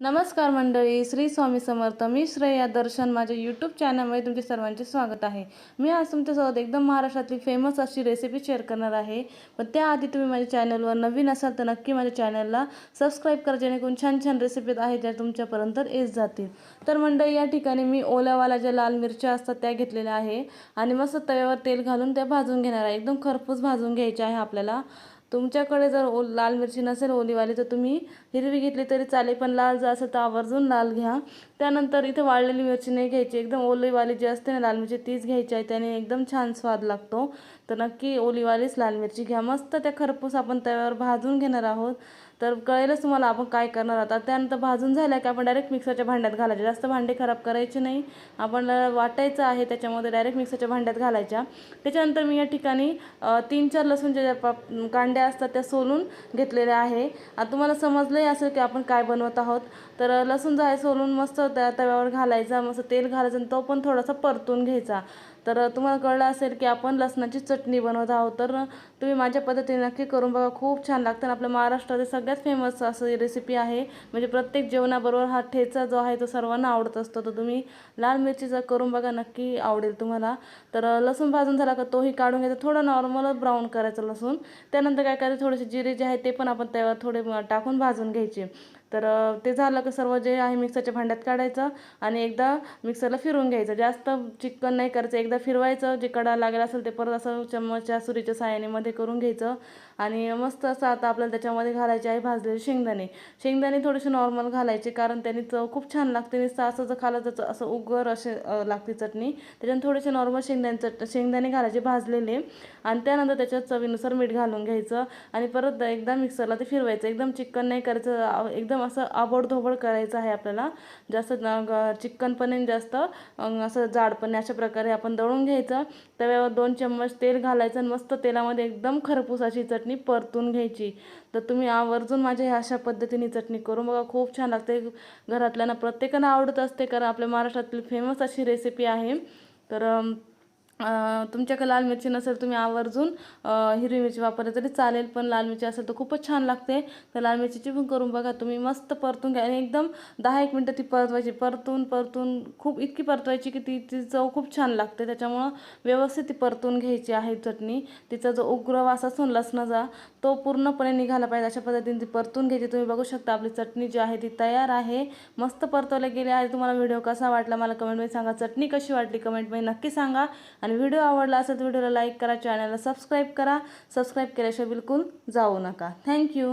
नमस्कार मंडळी श्री स्वामी समर्थ मी श्रेया दर्शन माझ्या यूट्यूब चॅनलमध्ये तुमचे सर्वांचे स्वागत आहे. मी आज तुमच्यासोबत एकदम महाराष्ट्रातली फेमस अशी रेसिपी शेअर करणार आहे. पण त्याआधी तुम्ही माझ्या चॅनलवर नवीन असाल तर नक्की माझ्या चॅनलला सबस्क्राईब करा जेणेकरून छान छान रेसिपीज आहेत ज्या तुमच्यापर्यंत येत जातील. तर मंडळी या ठिकाणी मी ओल्यावाला ज्या लाल मिरच्या असतात त्या घेतलेल्या आहे. आणि मस्त तव्यावर तेल घालून त्या भाजून घेणार आहे. एकदम खरपूस भाजून घ्यायच्या आहे आपल्याला. तुमच्याकडे जर ओ लाल मिरची नसेल ओलीवाली तर तुम्ही हिरवी घेतली तरी चालेल पण लाल जर असेल तर आवर्जून लाल घ्या. त्यानंतर इथे वाळलेली मिरची नाही घ्यायची. एकदम ओलीवाली जी असते ना लाल मिरची तीच घ्यायची आहे. त्याने एकदम छान स्वाद लागतो. तर नक्की ओलीवालीच लाल मिरची घ्या. मस्त त्या खरपूस आपण तव्यावर भाजून घेणार आहोत. तर कळेलच तुम्हाला आपण काय करणार आता त्यानंतर भाजून झाल्या की आपण डायरेक्ट मिक्सरच्या भांड्यात घालायचे जास्त भांडे खराब करायचे नाही. आपण वाटायचं आहे त्याच्यामध्ये डायरेक्ट मिक्सरच्या भांड्यात घालायच्या. त्याच्यानंतर मी या ठिकाणी तीन चार लसूणच्या ज्या पा कांड्या असतात त्या सोलून घेतलेल्या आहे. आता तुम्हाला समजलंही असेल की आपण काय बनवत आहोत. तर लसूण जो आहे सोलून मस्त त्या तव्यावर घालायचा मस्त तेल घालायचं आणि तो पण थोडासा परतून घ्यायचा. तर तुम्हाला कळलं असेल की आपण लसणाची चटणी बनवत आहोत. तर तुम्ही माझ्या पद्धतीने नक्की करून बघा. खूप छान लागतं आणि आपल्या महाराष्ट्रातील सगळ्यात फेमस असं रेसिपी आहे. म्हणजे प्रत्येक जेवणाबरोबर हा ठेचा जो आहे तो सर्वांना आवडत असतो. तर तुम्ही लाल मिरचीचा करून बघा नक्की आवडेल तुम्हाला. तर लसूण भाजून झाला का तोही काढून घ्यायचा. थोडं नॉर्मल ब्राऊन करायचं लसूण. त्यानंतर काय करायचं? थोडेसे जिरे जे आहे ते पण आपण त्यावर थोडे टाकून भाजून घ्यायचे. तर ते झालं का सर्व जे आहे मिक्सरच्या भांड्यात काढायचं आणि एकदा मिक्सरला फिरवून घ्यायचं. जास्त चिकन नाही करायचं. एकदा फिरवायचं जे कडा लागेल असेल ते परत असं चम्मचच्या सुरीच्या साहाय्यानेमध्ये करून घ्यायचं. आणि मस्त असं आता आपल्याला त्याच्यामध्ये घालायचे आहे भाजलेले शेंगदाणे. शेंगदाणे थोडेसे नॉर्मल घालायचे कारण त्यांनी चव खूप छान लागते. नुसतं असं जर खालं तर असं उगर असे लागते चटणी. त्याच्यानं थोडेसे नॉर्मल शेंगदाणे चट शेंगदाणे घालायचे भाजलेले. आणि त्यानंतर त्याच्यात चवीनुसार मीठ घालून घ्यायचं. आणि परत एकदा मिक्सरला ते फिरवायचं. एकदम चिकन नाही करायचं. एकदम असं आबडधोबड करायचं आहे आपल्याला. जास्त चिकनपणे जास्त असं जाडपणे अशा प्रकारे आपण दळून घ्यायचं. तव्यावर दोन चम्मच तेल घालायचं आणि मस्त तेलामध्ये एकदम खरपूस अशी चटणी परतून घ्यायची. तर तुम्ही आवर्जून माझ्या ह्या अशा पद्धतीने चटणी करून बघा खूप छान लागते. घरातल्यांना प्रत्येकांना आवडत असते कारण आपल्या महाराष्ट्रातील फेमस अशी रेसिपी आहे. तर तुमच्याकडे लाल मिरची नसेल तुम्ही आवर्जून हिरवी मिरची वापरली तरी चालेल पण लाल मिरची असेल तर खूपच छान लागते. तर लाल मिरचीची पण करून बघा तुम्ही मस्त परतून घ्या. आणि एकदम दहा एक मिनटं ती परतवायची. परतून परतून खूप इतकी परतवायची की ती ती चव खूप छान लागते. त्याच्यामुळं व्यवस्थित ती परतून घ्यायची आहे चटणी. तिचा जो उग्र वास असून लसणाचा तो पूर्णपणे निघाला पाहिजे. अशा पद्धतीने ती परतून घ्यायची. तुम्ही बघू शकता आपली चटणी जी आहे ती तयार आहे. मस्त परतवल्या गेली आहे तुम्हाला व्हिडिओ कसा वाटला मला कमेंटमध्ये सांगा. चटणी कशी वाटली कमेंटमध्ये नक्की सांगा. आणि आणि व्हिडिओ आवडला असेल तर व्हिडिओला लाईक करा चॅनलला सबस्क्राईब करा. सबस्क्राईब केल्याशिवाय बिलकुल जाऊ नका. थँक्यू.